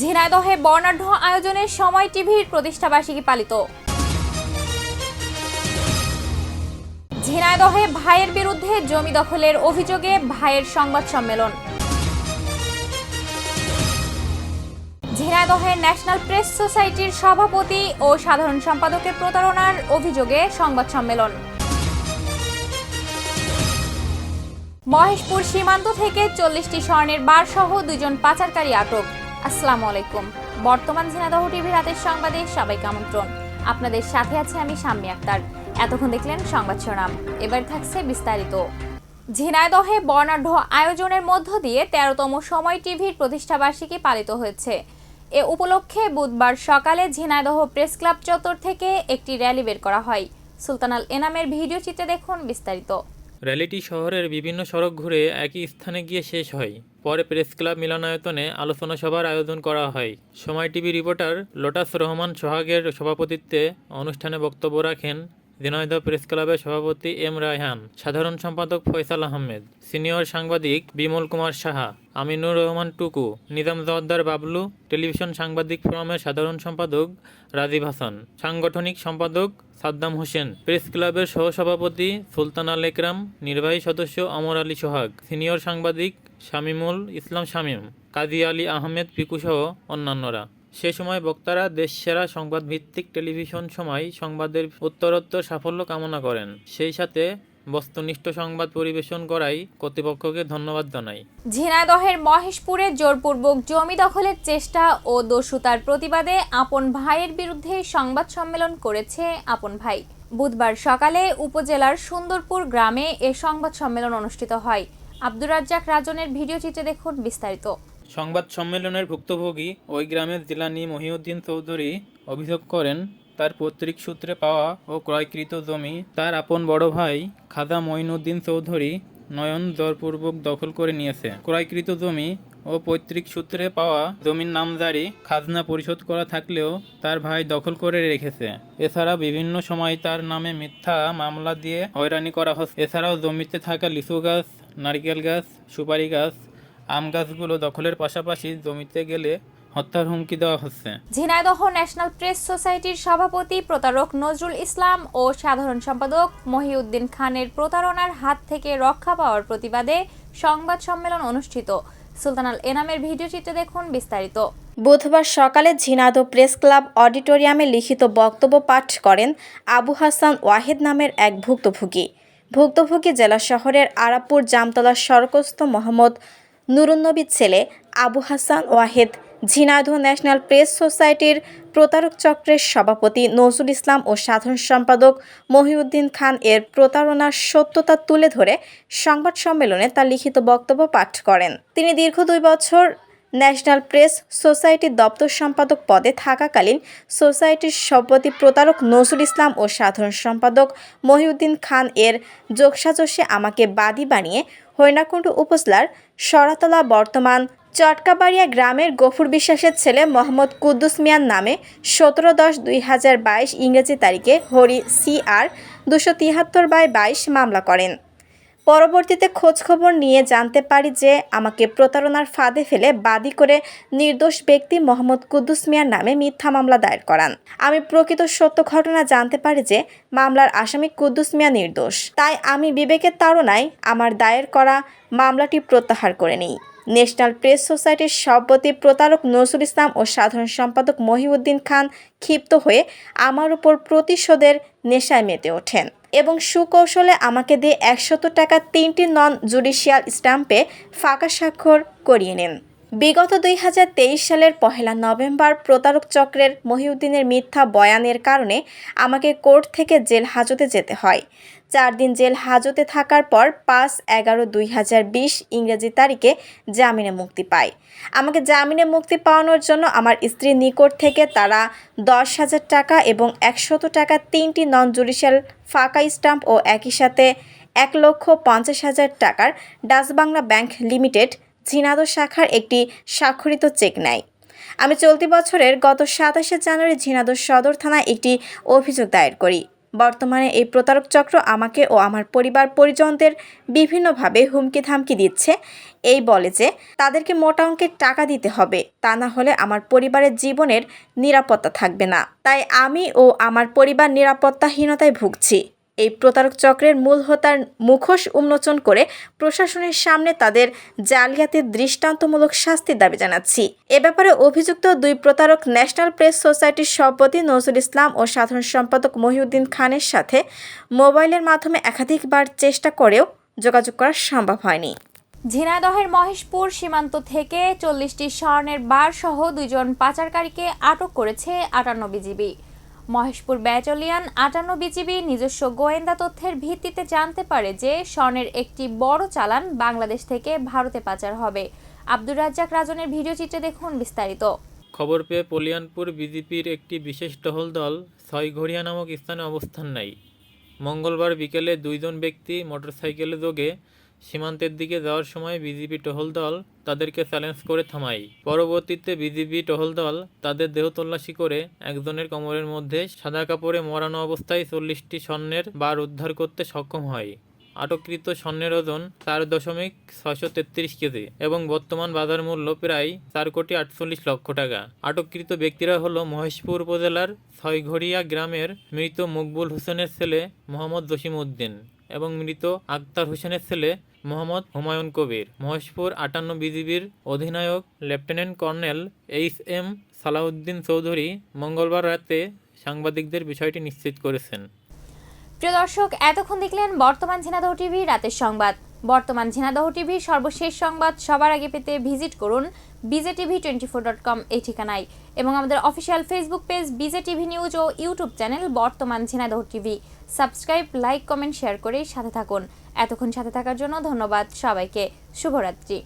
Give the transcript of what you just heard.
ঝিনাইদহে বর্ণাঢ্য আয়োজনের সময় টিভির প্রতিষ্ঠাবার্ষিকী পালিত। ঝিনাইদহে ভাইয়ের বিরুদ্ধে জমি দখলের অভিযোগে ভাইয়ের সংবাদ সম্মেলন। ঝিনাইদহের ন্যাশনাল প্রেস সোসাইটির সভাপতি ও সাধারণ সম্পাদকের প্রতারণার অভিযোগে সংবাদ সম্মেলন। মহেশপুর সীমান্ত থেকে চল্লিশটি স্বর্ণের বার সহ দুজন পাচারকারী আটক। আসসালামু আলাইকুম। বর্তমান ঝিনাদহ টিভি রাতের সংবাদে সবাইকে আমন্ত্রণ। আপনাদের সাথে আছে আমি শাম্মী আক্তার। এতক্ষণ দেখলেন সংবাদ শিরোনাম। এবার থাকছে বিস্তারিত। ঝিনাইদহে বর্ণাঢ্য আয়োজনের মধ্য দিয়ে তেরোতম সময় টিভির প্রতিষ্ঠাবার্ষিকী পালিত হয়েছে। এ উপলক্ষে বুধবার সকালে ঝিনাইদহ প্রেস ক্লাব চত্বর থেকে একটি র্যালি বের করা হয়। সুলতানাল এনামের ভিডিও চিত্রে দেখুন বিস্তারিত। র্যালিটি শহরের বিভিন্ন সড়ক ঘুরে একই স্থানে গিয়ে শেষ হয়। পরে প্রেস ক্লাব মিলনায়তনে আলোচনা সভার আয়োজন করা হয়। সময় টিভি রিপোর্টার লোটাস রহমান সোহাগের সভাপতিত্বে অনুষ্ঠানে বক্তব্য রাখেন ঝিনাইদহ প্রেস ক্লাবের সভাপতি এম রায়হান, সাধারণ সম্পাদক ফয়সাল আহমেদ, সিনিয়র সাংবাদিক বিমল কুমার সাহা, আমিনুর রহমান টুকু, নিজাম জওয়াদ্দার বাবলু, টেলিভিশন সাংবাদিক ফোরামের সাধারণ সম্পাদক রাজীব হাসান, সাংগঠনিক সম্পাদক সাদ্দাম হোসেন, প্রেস ক্লাবের সহসভাপতি সুলতান আল একরাম নির্বাহী সদস্য অমর আলী সোহাগ, সিনিয়র সাংবাদিক শামিমুল ইসলাম শামীম, কাজী আলী আহমেদ পিকুসহ অন্যান্যরা। সে সময় বক্তারা দেশসেরা সংবাদ ভিত্তিক টেলিভিশন সময় সংবাদের উত্তরোত্তর সাফল্য কামনা করেন। সেই সাথে বস্তুনিষ্ঠ সংবাদ পরিবেশন করাই কর্তৃপক্ষকে ধন্যবাদ জানাই। ঝিনাইদহের মহেশপুরে জোরপূর্বক জমি দখলের চেষ্টা ও দস্যুতার প্রতিবাদে আপন ভাইয়ের বিরুদ্ধে সংবাদ সম্মেলন করেছে আপন ভাই। বুধবার সকালে উপজেলার সুন্দরপুর গ্রামে এ সংবাদ সম্মেলন অনুষ্ঠিত হয়। আব্দুর রাজ্জাক রাজনের ভিডিও চিত্রে দেখুন বিস্তারিত। সংবাদ সম্মেলনের ভুক্তভোগী ওই গ্রামের জেলানি মহিউদ্দিন চৌধুরী অভিযোগ করেন, তার পৈতৃক সূত্রে পাওয়া ও ক্রয়কৃত জমি তার আপন বড় ভাই খাজা মঈনুদ্দিন চৌধুরী নয়ন জোরপূর্বক দখল করে নিয়েছে। ক্রয়কৃত জমি ও পৈতৃক সূত্রে পাওয়া জমির নামজারি খাজনা পরিশোধ করা থাকলেও তার ভাই দখল করে রেখেছে। এছাড়া বিভিন্ন সময় তার নামে মিথ্যা মামলা দিয়ে হয়রানি করা হচ্ছে। এছাড়াও জমিতে থাকা লিচু গাছ, নারকেল গাছ, সুপারি গাছ আম গাছগুলো দখলের পাশাপাশি জমিতে গেলে হত্যার হুমকি দেওয়া হচ্ছে। ঝিনাইদহ ন্যাশনাল প্রেস সোসাইটির সভাপতি প্রতারক নজরুল ইসলাম ও সাধারণ সম্পাদক মহিউদ্দিন খানের প্রতারণার হাত থেকে রক্ষা পাওয়ার প্রতিবাদে সংবাদ সম্মেলন অনুষ্ঠিত। সুলতানাল এনামের ভিডিও চিত্রে দেখুন বিস্তারিত। বুধবার সকালে ঝিনাইদহ প্রেস ক্লাব অডিটোরিয়ামে লিখিত বক্তব্য পাঠ করেন আবু হাসান ওয়াহেদ নামের এক ভুক্তভোগী। ভুক্তভোগী জেলা শহরের আরাপুর জামতলা সড়কস্থ মোহাম্মদ নুরুন্নবীর ছেলে আবু হাসান ওয়াহেদ, ঝিনাইদহ ন্যাশনাল প্রেস সোসাইটির প্রতারক চক্রের সভাপতি নজরুল ইসলাম ও সাধারণ সম্পাদক মহিউদ্দিন খান এর প্রতারণার সত্যতা তুলে ধরে সংবাদ সম্মেলনে তার লিখিত বক্তব্য পাঠ করেন। তিনি দীর্ঘ দুই বছর ন্যাশনাল প্রেস সোসাইটির দপ্তর সম্পাদক পদে থাকাকালীন সোসাইটির সভাপতি প্রতারক নজরুল ইসলাম ও সাধারণ সম্পাদক মহিউদ্দিন খান এর যোগসাজসে আমাকে বাদী বানিয়ে হৈনাকুণ্ড উপজেলার সরাতলা বর্তমান চটকাবাড়িয়া গ্রামের গফুর বিশ্বাসের ছেলে মোহাম্মদ কুদ্দুস মিয়ান নামে সতেরো দশ দুই হাজার বাইশ ইংরেজি তারিখে হরি সি আর দুশো তিয়াত্তর বাই বাইশ মামলা করেন। পরবর্তীতে খোঁজখবর নিয়ে জানতে পারি যে আমাকে প্রতারণার ফাঁদে ফেলে বাদী করে নির্দোষ ব্যক্তি মোহাম্মদ কুদ্দুস মিয়ার নামে মিথ্যা মামলা দায়ের করান। আমি প্রকৃত সত্য ঘটনা জানতে পারি যে মামলার আসামি কুদ্দুস মিয়া নির্দোষ। তাই আমি বিবেকের তাড়নায় আমার দায়ের করা মামলাটি প্রত্যাহার করে নিই। ন্যাশনাল প্রেস সোসাইটির সভাপতি প্রতারক নজরুল ইসলাম ও সাধারণ সম্পাদক মহিউদ্দিন খান ক্ষিপ্ত হয়ে আমার উপর প্রতিশোধের নেশায় মেতে ওঠেন এবং সুকৌশলে আমাকে দিয়ে একশত টাকা তিনটি নন জুডিশিয়াল স্ট্যাম্পে ফাঁকা স্বাক্ষর করিয়ে নেন। বিগত দুই হাজার তেইশ সালের পহেলা নভেম্বর প্রতারক চক্রের মহিউদ্দিনের মিথ্যা বয়ানের কারণে আমাকে কোর্ট থেকে জেল হাজতে যেতে হয়। চার দিন জেল হাজতে থাকার পর পাঁচ এগারো দুই হাজার বিশ ইংরেজি তারিখে জামিনে মুক্তি পায়। আমাকে জামিনে মুক্তি পাওয়ানোর জন্য আমার স্ত্রীর নিকট থেকে তারা দশ হাজার টাকা এবং একশত টাকা তিনটি নন জুডিশিয়াল ফাঁকা স্টাম্প ও একই সাথে এক লক্ষ পঞ্চাশ হাজার টাকার Dutch Bangla bank limited Jhenaidah শাখার একটি স্বাক্ষরিত চেক নেয়। আমি চলতি বছরের গত সাতাশে জানুয়ারি ঝিনাদো সদর থানায় একটি অভিযোগ দায়ের করি। বর্তমানে এই প্রতারক চক্র আমাকে ও আমার পরিবার পরিজনদের বিভিন্নভাবে হুমকি ধামকি দিচ্ছে। এই বলে যে, তাদেরকে মোটা অঙ্কের টাকা দিতে হবে। তা না হলে আমার পরিবারের জীবনের নিরাপত্তা থাকবে না। তাই আমি ও আমার পরিবার নিরাপত্তাহীনতায় ভুগছি। এই প্রতারক চক্রের মূল হোতার মুখোশ উন্মোচন করে প্রশাসনের সামনে তাদের জালিয়াতির দৃষ্টান্তমূলক শাস্তির দাবি জানাচ্ছি। এ ব্যাপারে অভিযুক্ত দুই প্রতারক ন্যাশনাল প্রেস সোসাইটির সভাপতি নজরুল ইসলাম ও সাধারণ সম্পাদক মহিউদ্দিন খানের সাথে মোবাইলের মাধ্যমে একাধিকবার চেষ্টা করেও যোগাযোগ করা সম্ভব হয়নি। ঝিনাইদহের মহেশপুর সীমান্ত থেকে চল্লিশটি স্বর্ণের বার সহ দুইজন পাচারকারীকে আটক করেছে আটান্ন বিজিবি। মহেশপুর ব্যাটালিয়ন আটান্ন বিজিবি নিজস্ব গোয়েন্দা তথ্যের ভিত্তিতে জানতে পারে যে স্বর্ণের একটি বড় চালান বাংলাদেশ থেকে ভারতে পাচার হবে। আব্দুর রাজ্জাক রাজনের ভিডিও চিত্রে দেখুন বিস্তারিত। খবর পেয়ে পলিয়ানপুর বিজেপির একটি বিশেষ টহল দল ছয়ঘড়িয়া নামক স্থানে অবস্থান নেয়। মঙ্গলবার বিকেলে দুইজন ব্যক্তি মোটরসাইকেলে যোগে সীমান্তের দিকে যাওয়ার সময় বিজিবি টহল দল তাদেরকে চ্যালেঞ্জ করে থামায়। পরবর্তীতে বিজিবি টহল দল তাদের দেহ তল্লাশি করে একজনের কোমরের মধ্যে সাদা কাপড়ে মরানো অবস্থায় চল্লিশটি স্বর্ণের বার উদ্ধার করতে সক্ষম হয়। আটককৃত স্বর্ণের ওজন চার দশমিক ছয়শো তেত্রিশ কেজি এবং বর্তমান বাজার মূল্য প্রায় চার কোটি আটচল্লিশ লক্ষ টাকা। আটককৃত ব্যক্তিরা হলো মহেশপুর উপজেলার ছয়ঘড়িয়া গ্রামের মৃত মকবুল হোসেনের ছেলে মোহাম্মদ জসিম উদ্দিন এবং মৃত আক্তার হোসেনের ছেলে মোহাম্মদ হুমায়ুন কবির। মহেশপুর আটান্ন বিজিবির অধিনায়ক lieutenant colonel H M Salauddin Chowdhury মঙ্গলবার রাতে সাংবাদিকদের বিষয়টি নিশ্চিত করেছেন। প্রিয় দর্শক, এতক্ষণ দেখলেন বর্তমান ঝিনাদহ টিভি, রাতের সংবাদ। বর্তমান ঝিনাদহ টিভির সর্বশেষ সংবাদ সবার আগে পেতে ভিজিট করুন BJ TV twenty four dot com এই ঠিকানায়। এবং আমাদের official Facebook page BJ TV news ও ইউটিউব চ্যানেল বর্তমান Jhenaidah TV. Subscribe like comment share করে সাথে থাকুন। এতক্ষণ সাথে থাকার জন্য ধন্যবাদ সবাইকে। শুভরাত্রি।